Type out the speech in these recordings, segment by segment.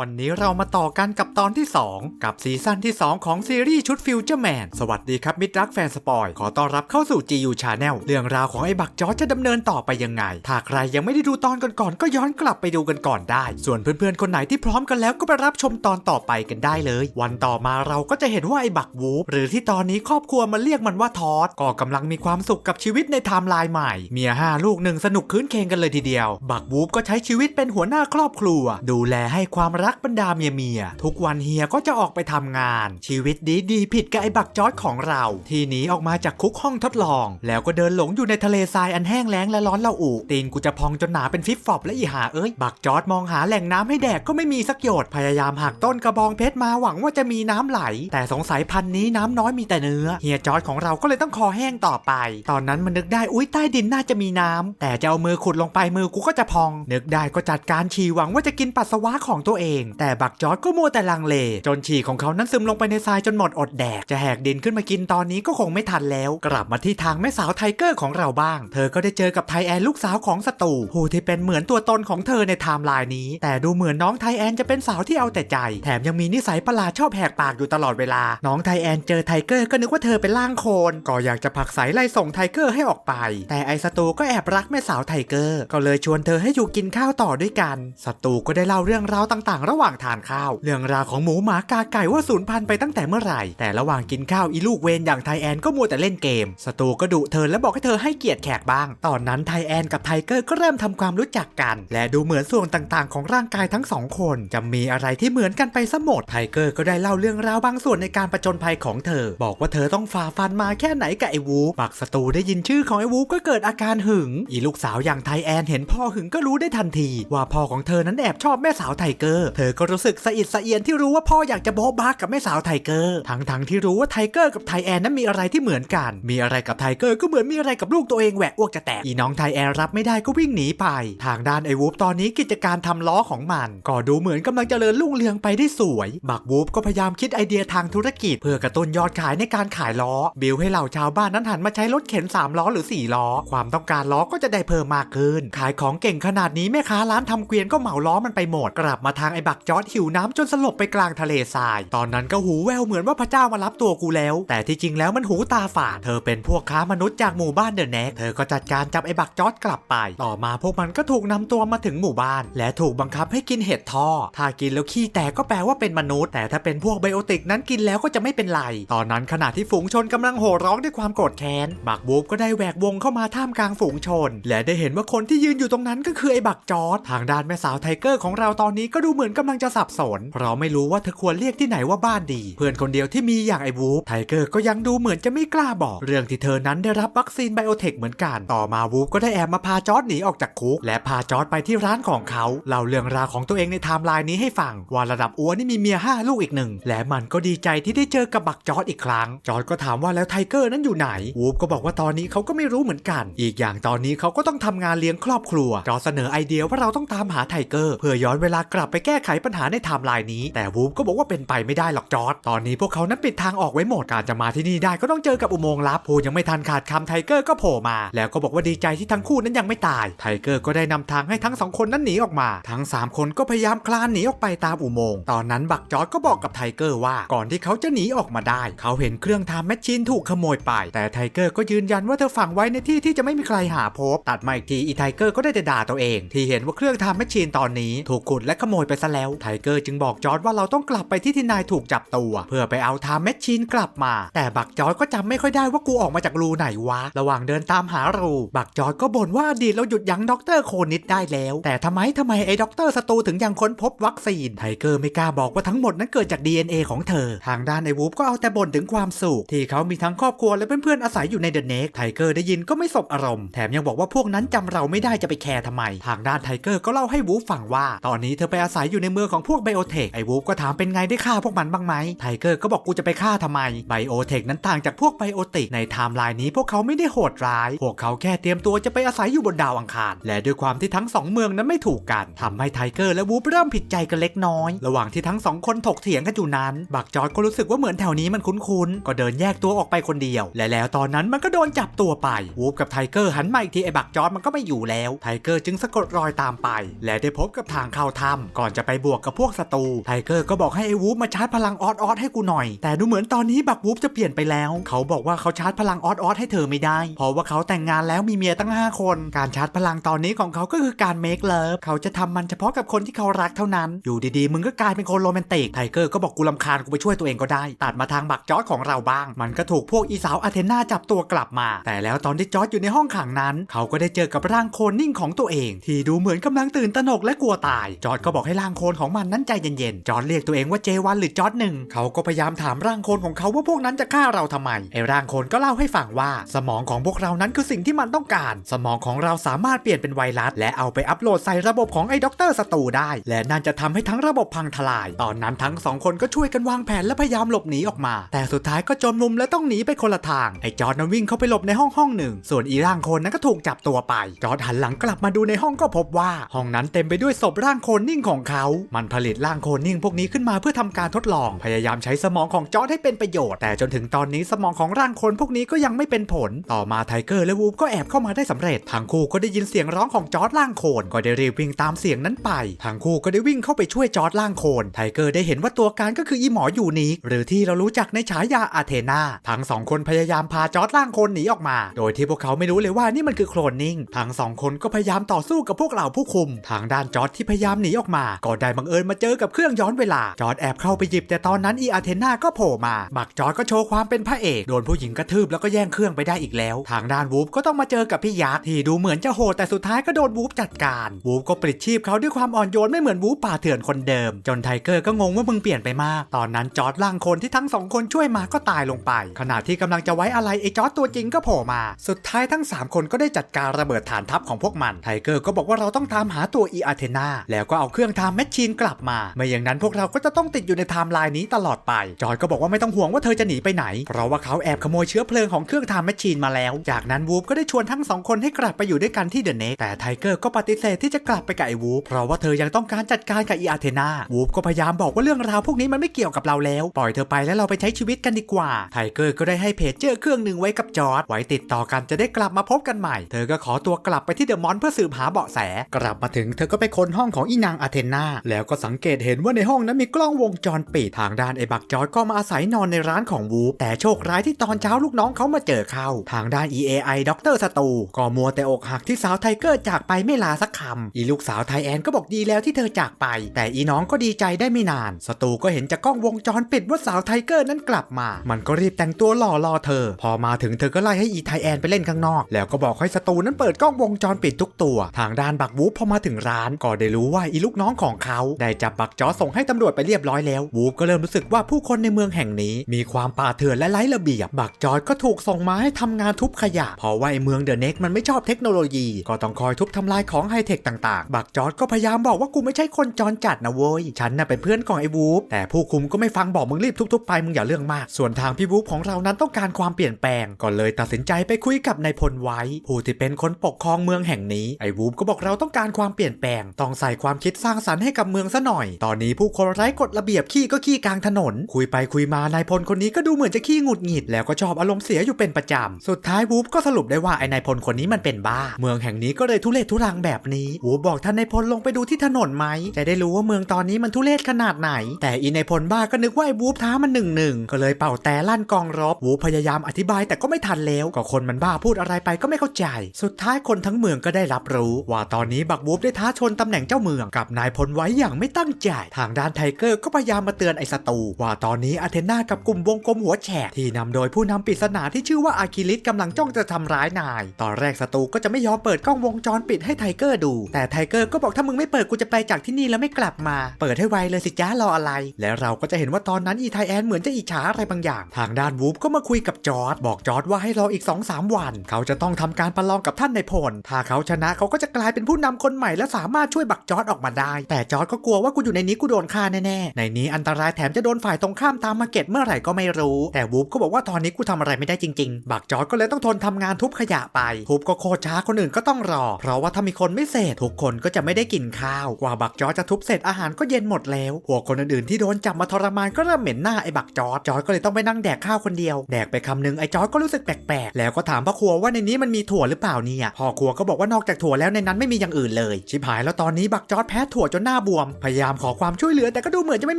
วันนี้เรามาต่อกันกับตอนที่ 2 กับซีซั่นที่ 2 ของซีรีส์ชุดฟิวเจอร์แมนสวัสดีครับมิตรรักแฟนสปอย ขอต้อนรับเข้าสู่ GU Channel เรื่องราวของไอ้บักจอจะดำเนินต่อไปยังไง ถ้าใครยังไม่ได้ดูตอนก่อนๆก็ย้อนกลับไปดูกันก่อนได้ ส่วนเพื่อนๆ คนไหนที่พร้อมกันแล้วก็ไปรับชมตอนต่อไปกันได้เลย วันต่อมาเราก็จะเห็นว่าไอ้บักวูฟหรือที่ตอนนี้ครอบครัวมันเรียกมันว่าทอดก็กำลังมีความสุขกับชีวิตในไทม์ไลน์ใหม่เมียห้าลูกหนึ่งสนุกคืนเคงกันเลยทีเดียว บักวูฟก็ใช้ชีวิตเป็นหัวหน้าครอบครัว ดูแลให้ความรักบรรดาเมียเมียทุกวันเฮียก็จะออกไปทำงาน ชีวิตดีดีผิดกับไอ้บักจอดของเรา ที่หนีออกมาจากคุกห้องทดลอง แล้วก็เดินหลงอยู่ในทะเลทรายอันแห้งแล้งและร้อนเละอุตีนกูจะพองจนหนาเป็นฟิบฟอบและอีหาเอ้ยบักจอดมองหาแหล่งน้ำให้แดกก็ไม่มีสักหยดพยายามหักต้นกระบองเพชรมาหวังว่าจะมีน้ำไหล แต่สงสัยพันนี้น้ำน้อยมีแต่เนื้อเฮียจอดของเราก็เลยต้องคอแห้งต่อไป ตอนนั้นมันนึกได้อุ้ยใต้ดินน่าจะมีน้ำแต่จะเอามือขุดลงไปมือกูก็จะพอง นึกได้ก็จัดการฉี่หวังว่าจะกินปัสสาวะของตัวเองแต่บักจอร์ดก็มัวแต่ลังเล จนฉี่ของเขานั้นซึมลงไปในทรายจนหมดอดแดก จะแหกดินขึ้นมากินตอนนี้ก็คงไม่ทันแล้ว กลับมาที่ทางแม่สาวไทเกอร์ของเราบ้าง เธอก็ได้เจอกับไทแอนลูกสาวของสตูผู้ที่เป็นเหมือนตัวตนของเธอในไทม์ไลน์นี้ แต่ดูเหมือนน้องไทแอนจะเป็นสาวที่เอาแต่ใจ แถมยังมีนิสัยประหลาดชอบแหกปากอยู่ตลอดเวลา น้องไทแอนเจอไทเกอร์ก็นึกว่าเธอเป็นล่างโคลนก็อยากจะผลักไสไล่ส่งไทเกอร์ให้ออกไป แต่ไอสตูก็แอบรักแม่สาวไทเกอร์ ก็เลยชวนเธอให้อยู่กินข้าวต่อด้วยกัน สตูก็ได้เล่าเรื่องราวต่างๆระหว่างทานข้าว เรื่องราวของหมูหมากาไก่ว่าสูญพันธุ์ไปตั้งแต่เมื่อไหร่ แต่ระหว่างกินข้าวอีลูกเวนอย่างไทแอนก็มัวแต่เล่นเกมสตูก็ดุเธอและบอกให้เธอให้เกียรติแขกบ้าง ตอนนั้นไทแอนกับไทเกอร์ก็เริ่มทำความรู้จักกัน และดูเหมือนส่วนต่างๆ ของร่างกายทั้งสองคน จะมีอะไรที่เหมือนกันไปซะหมดไทเกอร์ก็ได้เล่าเรื่องราวบางส่วนในการประจนภัยของเธอ บอกว่าเธอต้องฝ่าฟันมาแค่ไหนกับไอวูบักสตูได้ยินชื่อของไอวูก็เกิดอาการหึง อีลูกสาวอย่างไทแอนเห็นพ่อหึงก็รู้ได้ทันที ว่าพ่อของเธอนั้นแอบชอบแม่สาวไทเกอร์เธอก็รู้สึกสะอิดสะเอียนที่รู้ว่าพ่ออยากจะโบ๊ะบ้ากับแม่สาวไทเกอร์ทั้งทั้งๆที่รู้ว่าไทเกอร์กับไทแอนนั้นมีอะไรที่เหมือนกัน มีอะไรกับไทเกอร์ก็เหมือนมีอะไรกับลูกตัวเองแหวกอ้วกจะแตกอีน้องไทแอนรับไม่ได้ก็วิ่งหนีไป ทางด้านไอ้วูฟตอนนี้กิจการทำล้อของมัน ก็ดูเหมือนกำลังจเจริญรุ่งเรืองไปได้สวยบักวูฟก็พยายามคิดไอเดียทางธุรกิจ เพื่อกระตุ้นยอดขายในการขายล้อ บิวให้เหล่าชาวบ้านนั้นหันมาใช้รถเข็น 3 ล้อหรือ 4 ล้อ ความต้องการล้อก็จะได้เพิ่มมากขึ้น ขายของเก่งขนาดนี้แม่ค้าร้านทำเกวียนก็เหมาล้อมันไปหมด กลับมาทางไอ้บักจอดหิวน้ำจนสลบไปกลางทะเลทราย ตอนนั้นก็หูแววเหมือนว่าพระเจ้ามารับตัวกูแล้ว แต่ที่จริงแล้วมันหูตาฝาด เธอเป็นพวกค้ามนุษย์จากหมู่บ้านเดอะแน็กเธอก็จัดการจับไอ้บักจอดกลับไป ต่อมาพวกมันก็ถูกนำตัวมาถึงหมู่บ้าน และถูกบังคับให้กินเห็ดทอถ้ากินแล้วขี้แตกก็แปลว่าเป็นมนุษย์ แต่ถ้าเป็นพวกไบโอติกนั้นกินแล้วก็จะไม่เป็นไร ตอนนั้นขณะที่ฝูงชนกำลังโห่ร้องด้วยความโกรธแค้น บักบูฟก็ได้แหวกวงเข้ามาท่ามกลางฝูงชน และได้เห็นว่าคนที่ยืนอยู่ตรงนั้นก็คือไอ้บักจอดทางด้านแม่สาวไทเกอร์ของเราตอนนี้ก็ดูเหมือนมือนกำลังจะสับสน เพราะไม่รู้ว่าเธอควรเรียกที่ไหนว่าบ้านดี เพื่อนคนเดียวที่มีอย่างไอ้วูฟไทเกอร์ก็ยังดูเหมือนจะไม่กล้าบอก เรื่องที่เธอนั้นได้รับวัคซีนไบโอเทคเหมือนกัน ต่อมาวูฟก็ได้แอบมาพาจอร์ดหนีออกจากคุก และพาจอร์ดไปที่ร้านของเขาเล่าเรื่องราวของตัวเองในไทม์ไลน์นี้ให้ฟัง ว่าระดับอ้วนนี่มีเมียห้าลูกอีกหนึ่งและมันก็ดีใจที่ได้เจอกับบักจอร์ดอีกครั้ง จอร์ดก็ถามว่าแล้วไทเกอร์นั้นอยู่ไหนวูฟก็บอกว่าตอนนี้เขาก็ไม่รู้เหมือนกัน อีกอย่างตอนนี้เขาก็ต้องทำงานเลี้ยงครอบครัวจอร์ดเสนอไอเดียว่าเราต้องตามหาไทเกอร์ เพื่อย้อนเวลากลับไปแก้ก้ไขปัญหาในไทม์ไลน์นี้ แต่วูฟก็บอกว่าเป็นไปไม่ได้หรอกจอร์ดตอนนี้พวกเขานั้นปิดทางออกไว้หมดการจะมาที่นี่ได้ก็ต้องเจอกับอุโมงค์ลับพูดยังไม่ทันขาดคำไทเกอร์ก็โผล่มา แล้วก็บอกว่าดีใจที่ทั้งคู่นั้นยังไม่ตาย ไทเกอร์ก็ได้นำทางให้ทั้งสองคนนั้นหนีออกมา ทั้งสามคนก็พยายามคลานหนีออกไปตามอุโมงค์ตอนนั้นบักจอร์ดก็บอกกับไทเกอร์ว่าก่อนที่เขาจะหนีออกมาได้ เขาเห็นเครื่องทำแมชชีนถูกขโมยไป แต่ไทเกอร์ก็ยืนยันว่าเธอฝังไว้ในที่ที่จะไม่มีใครหาพบ ตัดมาอีกทีอีไทเกอร์ก็ได้แต่ด่าตัวเอง ที่เห็นว่าเครื่องทำแมชชีนตอนนี้ถูกขุดและขโมยไปซะแล้ว ไทเกอร์จึงบอกจอร์ดว่าเราต้องกลับไปที่ที่นายถูกจับตัว เพื่อไปเอาทำแมชชีนกลับมา แต่บักจอร์ดก็จำไม่ค่อยได้ว่ากูออกมาจากรูไหนวะ ระหว่างเดินตามหารู บักจอร์ดก็บ่นว่าอดีตเราหยุดยั้งด็อกเตอร์โคนิดได้แล้ว แต่ทำไมทำไมไอ้ด็อกเตอร์สตูถึงยังค้นพบวัคซีน ไทเกอร์ไม่กล้าบอกว่าทั้งหมดนั้นเกิดจาก DNA ของเธอ ทางด้านไอ้วูฟก็เอาแต่บ่นถึงความสุขที่เขามีทั้งครอบครัวและเพื่อนๆอาศัยอยู่ในเดอะเน็กไทเกอร์ได้ยินก็ไม่สบอารมณ์แถมยังบอกว่าพวกนั้นจำเราไม่ได้จะไปแคร์ทำไม ทางด้านไทเกอร์ก็เล่าให้วูฟฟังว่า ตอนนี้เธอไปอาศัยอยู่ในเมืองของพวกไบโอเทคไอวูฟก็ถามเป็นไงได้ฆ่าพวกมันบ้างไหมไทเกอร์ก็บอกกูจะไปฆ่าทำไมไบโอเทคนั้นต่างจากพวกไบโอติกในไทม์ไลน์นี้พวกเขาไม่ได้โหดร้าย พวกเขาแค่เตรียมตัวจะไปอาศัยอยู่บนดาวอังคาร และด้วยความที่ทั้งสองเมืองนั้นไม่ถูกกันทำให้ไทเกอร์และวูฟเริ่มผิดใจกันเล็กน้อย ระหว่างที่ทั้งสองคนถกเถียงกันอยู่นั้น บักจอร์ดก็รู้สึกว่าเหมือนแถวนี้มันคุ้นๆ ก็เดินแยกตัวออกไปคนเดียว และแล้วตอนนั้นมันก็โดนจับตัวไป วูฟกับไทเกอร์หันมาอีกทีไอ้บักจอร์ดมันก็ไม่อยู่แล้ว ไทเกอร์จึงสะกดรอยตามไป และได้พบกับทางเข้าถ้ำก่อนจะไปบวกกับพวกศัตรูไทเกอร์ก็บอกให้ไอ้วูฟมาชาร์จพลังออดออดให้กูหน่อย แต่ดูเหมือนตอนนี้บักวูฟจะเปลี่ยนไปแล้ว เขาบอกว่าเขาชาร์จพลังออดออดให้เธอไม่ได้ เพราะว่าเขาแต่งงานแล้วมีเมียตั้ง 5 คน การชาร์จพลังตอนนี้ของเขาก็คือการเมคเลิฟเขาจะทำมันเฉพาะกับคนที่เขารักเท่านั้น อยู่ดีๆ มึงก็กลายเป็นคนโรแมนติกไทเกอร์ก็บอกกูลำคาญกูไปช่วยตัวเองก็ได้ ตัดมาทางบักจอร์ดของเราบ้าง มันก็ถูกพวกอีสาวอาเทนาจับตัวกลับมา แต่แล้วตอนที่จอร์ดอยู่ในห้องขังนั้น เขาก็ได้เจอกับร่างโคลนนิ่งของตัวเอง ที่ดูเหมือนกำลังตื่นตระหนกและกลัวตายจอร์ดก็บอกให้ร่างโคลนของมันนั้นใจเย็นๆ จอร์ดเรียกตัวเองว่าเจวันหรือจอร์ดหนึ่งเขาก็พยายามถามร่างโคลนของเขาว่าพวกนั้นจะฆ่าเราทำไมไอ้ร่างโคลนก็เล่าให้ฟังว่า สมองของพวกเรานั้นคือสิ่งที่มันต้องการ สมองของเราสามารถเปลี่ยนเป็นไวรัส และเอาไปอัปโหลดใส่ระบบของไอ้ด็อกเตอร์สตูได้ และนั่นจะทำให้ทั้งระบบพังทลาย ตอนนั้นทั้งสองคนก็ช่วยกันวางแผนและพยายามหลบหนีออกมา แต่สุดท้ายก็จนมุมและต้องหนีไปคนละทางไอ้จอร์ดนั้นวิ่งเข้าไปหลบในห้องห้องหนึ่ง ส่วนอีร่างโคลนนั้นก็ถูกจับตัวไป จอร์ดหันหลังกลับมาดูในห้องก็พบว่าห้องนั้นเต็มไปด้วยศพร่างโคลนนิ่งของเขามันผลิตร่างโคลนนิ่งพวกนี้ขึ้นมาเพื่อทำการทดลอง พยายามใช้สมองของจอร์ดให้เป็นประโยชน์ แต่จนถึงตอนนี้สมองของร่างโคลนพวกนี้ก็ยังไม่เป็นผล ต่อมาไทเกอร์และวูฟก็แอบเข้ามาได้สำเร็จ ทั้งคู่ก็ได้ยินเสียงร้องของจอร์ดร่างโคลนก็ได้รีบวิ่งตามเสียงนั้นไป ทั้งคู่ก็ได้วิ่งเข้าไปช่วยจอร์ดร่างโคลนไทเกอร์ได้เห็นว่าตัวการก็คืออีหมออยู่นิคหรือที่เรารู้จักในฉายาอาเทนาทั้งสองคนพยายามพาจอร์ดร่างโคลนหนีออกมา โดยที่พวกเขาไม่รู้เลยว่านี่มันคือโคลนนิ่งทั้งสองคนก็พยายามต่อสู้กับพวกเหล่าผู้คุม ทางด้านจอร์ดที่พยายามหนีออกมาก็ได้บังเอิญมาเจอกับเครื่องย้อนเวลา จอร์ดแอบเข้าไปหยิบแต่ตอนนั้นอีอาเทนาก็โผล่มาบักจอร์ดก็โชว์ความเป็นพระเอกโดนผู้หญิงกระทืบแล้วก็แย่งเครื่องไปได้อีกแล้ว ทางด้านวูฟก็ต้องมาเจอกับพี่ยักษ์ที่ดูเหมือนจะโหดแต่สุดท้ายก็โดนวูฟจัดการวูฟก็ปลิดชีพเขาด้วยความอ่อนโยนไม่เหมือนวูฟป่าเถื่อนคนเดิม จนไทเกอร์ก็งงว่ามึงเปลี่ยนไปมาก ตอนนั้นจอร์ดร่างคนที่ทั้งสองคนช่วยมาก็ตายลงไป ขณะที่กำลังจะไว้อะไรไอ้จอร์ดตัวจริงก็โผล่มา สุดท้ายทั้ง 3 คนก็ได้จัดการระเบิดฐานทัพของพวกมันไทเกอร์ก็บอกว่าเราต้องตามหาตัวอีอาเทนาแล้วก็เอาเครื่องไทมแมชชีนกลับมา ไม่อย่างนั้นพวกเราก็จะต้องติดอยู่ในไทม์ไลน์นี้ตลอดไป จอร์ดก็บอกว่าไม่ต้องห่วงว่าเธอจะหนีไปไหน เพราะว่าเขาแอบขโมยเชื้อเพลิงของเครื่องไทม์แมชชีนมาแล้ว จากนั้นวูฟก็ได้ชวนทั้งสองคนให้กลับไปอยู่ด้วยกันที่เดอะเน็กแต่ไทเกอร์ก็ปฏิเสธที่จะกลับไปกับไอ้วูฟเพราะว่าเธอยังต้องการจัดการกับอีอาเทนาวูฟก็พยายามบอกว่าเรื่องราวพวกนี้มันไม่เกี่ยวกับเราแล้วปล่อยเธอไปแล้วเราไปใช้ชีวิตกันดีกว่าไทเกอร์ก็ได้ให้เพจเจอร์เครื่องหนึ่งไว้กับจอร์ดไว้ติดต่อกันจะได้กลับมาพบกันใหม่ เธอก็ขอตัวกลับไปที่เดอะมอนเพื่อสืบหาเบาะแส กลับมาถึงเธอก็ไปค้นห้องของอีนางอาเทนาแล้วก็สังเกตเห็นว่าในห้องนั้นมีกล้องวงจรปิดทางด้านไอ้บักจอร์ดก็มาอาศัยนอนในร้านของวูฟแต่โชคร้ายที่ตอนเช้าลูกน้องเขามาเจอเขาทางด้าน EAI ด็อกเตอร์สตูก็มัวแต่อกหักที่สาวไทเกอร์จากไปไม่ลาสักคำอีลูกสาวไทแอนก็บอกดีแล้วที่เธอจากไป แต่อีน้องก็ดีใจได้ไม่นาน สตูก็เห็นจากกล้องวงจรปิดว่าสาวไทเกอร์นั้นกลับมา มันก็รีบแต่งตัวหล่อรอเธอ พอมาถึงเธอก็ไล่ให้อีไทแอนไปเล่นข้างนอก แล้วก็บอกให้สตูนั้นเปิดกล้องวงจรปิดทุกตัว ทางด้านบักวูฟพอมาถึงร้านก็ได้รู้ว่าอีลูกน้องของเขา ได้จับบักจอส่งให้ตำรวจไปเรียบร้อยแล้ว วูฟก็เริ่มรู้สึกว่าผู้คนในเมืองแห่งนี้ มีความป่าเถื่อนและไร้ระเบียบ บักจอยก็ถูกส่งมาให้ทำงานทุบขยะ เพราะว่าไอ้เมืองเดอะเน็กมันไม่ชอบเทคโนโลยี ก็ต้องคอยทุบทำลายของไฮเทคต่างๆ บักจอร์ดก็พยายามบอกว่ากูไม่ใช่คนจรจัดนะเว้ย ฉันน่ะเป็นเพื่อนของไอ้วูฟ แต่ผู้คุมก็ไม่ฟังบอกมึงรีบทุบๆไปมึงอย่าเรื่องมาก ส่วนทางพี่วูฟของเรานั้นต้องการความเปลี่ยนแปลง ก็เลยตัดสินใจไปคุยกับนายพลไว้ ผู้ที่เป็นคนปกครองเมืองแห่งนี้ ไอ้วูฟก็บอกเราต้องการความเปลี่ยนแปลง ต้องใส่ความคิดสร้างสรรค์ให้กับเมืองซะหน่อย ตอนนี้ผู้คนไร้กฎระเบียบขี้ก็ขี้กลางถนน คุยไปคุยมานายพลคนนี้ก็ดูเหมือนจะขี้หงุดหงิดแล้วก็ชอบอารมณ์เสียอยู่เป็นประจำ สุดท้ายวูฟก็สรุปได้ว่าไอ้นายพลคนนี้มันเป็นบ้า เมืองแห่งนี้ก็เลยทุเรศทุรังแบบนี้วูฟบอกท่านนายพลลงไปดูที่ถนนไหมจะได้รู้ว่าเมืองตอนนี้มันทุเรศขนาดไหน แต่อีนายพลบ้าก็นึกว่าไอ้วูฟท้ามันหนึ่งหนึ่งก็เลยเป่าแต่ลั่นกองรบวูฟพยายามอธิบายแต่ก็ไม่ทันแล้วก็คนมันบ้าพูดอะไรไปก็ไม่เข้าใจ สุดท้ายคนทั้งเมืองก็ได้รับรู้ ว่าตอนนี้บักวูฟได้ท้าชนตำแหน่งเจ้าเมืองกับนายพลไว้อย่างไม่ตั้งใจ ทางด้านไทเกอร์ก็พยายามมาเตือนไอ้ศัตรูว่าตอนนี้อาเทนากับกลุ่มวงกลมหัวแฉกที่นำโดยผู้นำปริศนาที่ชื่อว่าอาคิลิสกำลังจ้องจะทำร้ายนาย ตอนแรกศัตรูก็จะไม่ยอมเปิดกล้องวงจรปิดให้ไทเกอร์ดู แต่ไทเกอร์ก็บอกถ้ามึงไม่เปิดกูจะไปจากที่นี่แล้วไม่กลับมา เปิดให้ไวเลยสิจ้ารออะไร แล้วเราก็จะเห็นว่าตอนนั้นอีไทแอนเหมือนจะอิจฉาอะไรบางอย่าง ทางด้านวูฟก็มาคุยกับจอร์ดบอกจอร์ดว่าให้รออีก2-3วัน เขาจะต้องทำการประลองกับท่านในพลถ้าเขาชนะเขาก็จะกลายเป็นผู้นำคนใหม่และสามารถช่วยบักจอร์ดออกมาได้ แต่จอร์ดก็กลัวว่ากูอยู่ในนี้กูโดนฆ่าแน่ๆ ในนี้อันตรายแถมจะโดนฝ่ายตรงข้ามตามมาเก็ตเมื่อไหร่ก็ไม่รู้ แต่วูฟก็บอกว่าตอนนี้กูทำอะไรไม่ได้จริงๆ บักจอร์ดก็เลยต้องทนทำงานทุบขยะไป ทุบก็โคตรช้าคนอื่นก็ต้องรอ เพราะว่าถ้ามีคนไม่เสร็จทุกคนก็จะไม่ได้กินข้าว กว่าบักจอร์ดจะทุบเสร็จอาหารก็เย็นหมดแล้วพวคนอื่นๆที่โดนจับมาทรมานก็เริ่มเหม็นหน้าไอ้บักจอร์ดจอร์ดก็เลยต้องไปนั่งแดกข้าวคนเดียว แดกไปคำนึงไอ้จอร์ดก็รู้สึกแปลกๆ แล้วก็ถามพ่อครัวว่าในนี้มันมีถั่วหรือเปล่าเนี่ย พ่อครัวก็บอกว่านอกจากถั่วแล้วในนั้นไม่มีอย่างอื่นเลย ชิบหายแล้วตอนนี้บักจอร์ดแพ้ถั่วจนหน้าบวม พยายามขอความช่วยเหลือแต่ก็ดูเหมือนจะไม่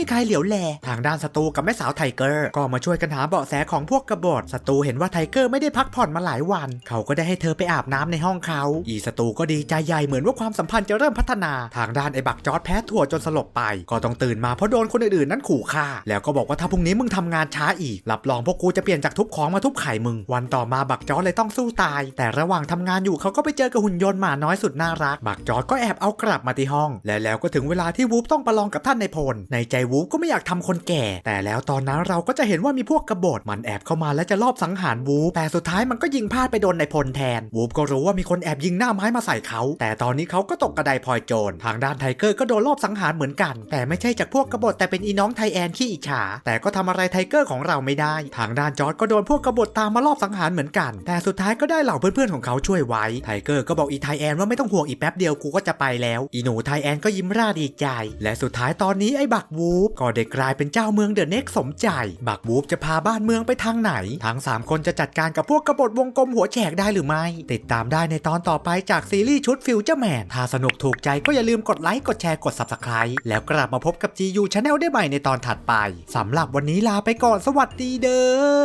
มีใครเหลียวแล ทางด้านศัตรูกับแม่สาวไทเกอร์ ก็มาช่วยกันหาเบาะแสของพวกกบฏศัตรูเห็นว่าไทเกอร์ไม่ได้พักผ่อนมาหลายวัน เขาก็ได้ให้เธอไปอาบน้ำในห้องเขา อีศัตรูก็ดีใจใหญ่เหมือนว่าความสัมพันธ์จะเริ่มพัฒนา ทางด้านไอ้บักจอดแพ้ถั่วจนสลบไป ก็ต้องตื่นมาเพราะโดนคนอื่นๆนั้นขู่ฆ่า แล้วก็บอกว่าถ้าพรุ่งนี้มึงทำงานช้าอีก รับรองพวกกูจะเปลี่ยนจากทุบของมาทุบไข่มึง วันต่อมาบักจอดเลยต้องสู้ตาย แต่ระหว่างทำงานอยู่เขาก็ไปเจอกับหุ่นยนต์หมาน้อยสุดน่ารัก บักจอดก็แอบเอากลับมาที่ห้อง และแล้วก็ถึงเวลาที่วูฟต้องประลองกับท่านในพล ในใจวูฟก็ไม่อยากทำคนแก่ แต่แล้วตอนนั้นเราก็จะเห็นว่ามีพวกกบฏมันแอบเข้ามาและจะลอบสังหารวูฟแต่สุดท้ายมันก็ยิงพลาดไปโดนในพลแทน วูฟก็รู้ว่ามีคนแอบยิงหน้าไม้มาใส่เขา แต่ตอนนี้เขาก็ตกกระไดพลอยโจร ทางด้านไทเกอร์ก็โดนลอบสังหารเหมือนกัน แต่ไม่ใช่จากพวกกบฏแต่เป็นอีน้องไทแอนขี้อิจฉา แต่ก็ทำอะไรไทเกอร์ของเราไม่ได้ ทางด้านจอร์ดก็โดนพวกกบฏตามมาลอบสังหารเหมือนกัน แต่สุดท้ายก็ได้เหล่าเพื่อนๆของเขาช่วยไว้ ไทเกอร์ก็บอกอีไทแอนว่าไม่ต้องห่วงอีแป๊บเดียวกูก็จะไปแล้ว อีหนูไทแอนก็ยิ้มร่าดีใจ และสุดท้ายตอนนี้ไอ้บักวูฟก็ได้กลายเป็นเจ้าเมืองเดอะเน็กสมใจ บักวูฟจะพาบ้านเมืองไปทางไหน ทั้งสามคนจะจัดการกับพวกกบฏวงกลมหัวแฉกได้หรือไม่ ติดตามได้ในตอนต่อไปจากซีรีส์ชุดฟิวเจอร์แมนถ้าสนุกถูกใจก็อย่าลืมกดไลค์กดแชร์กด Subscribe แล้วกลับมาพบกับ GU Channel ได้ใหม่ในตอนถัดไปสำหรับวันนี้ลาไปก่อนสวัสดีเด้อ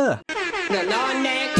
The long neck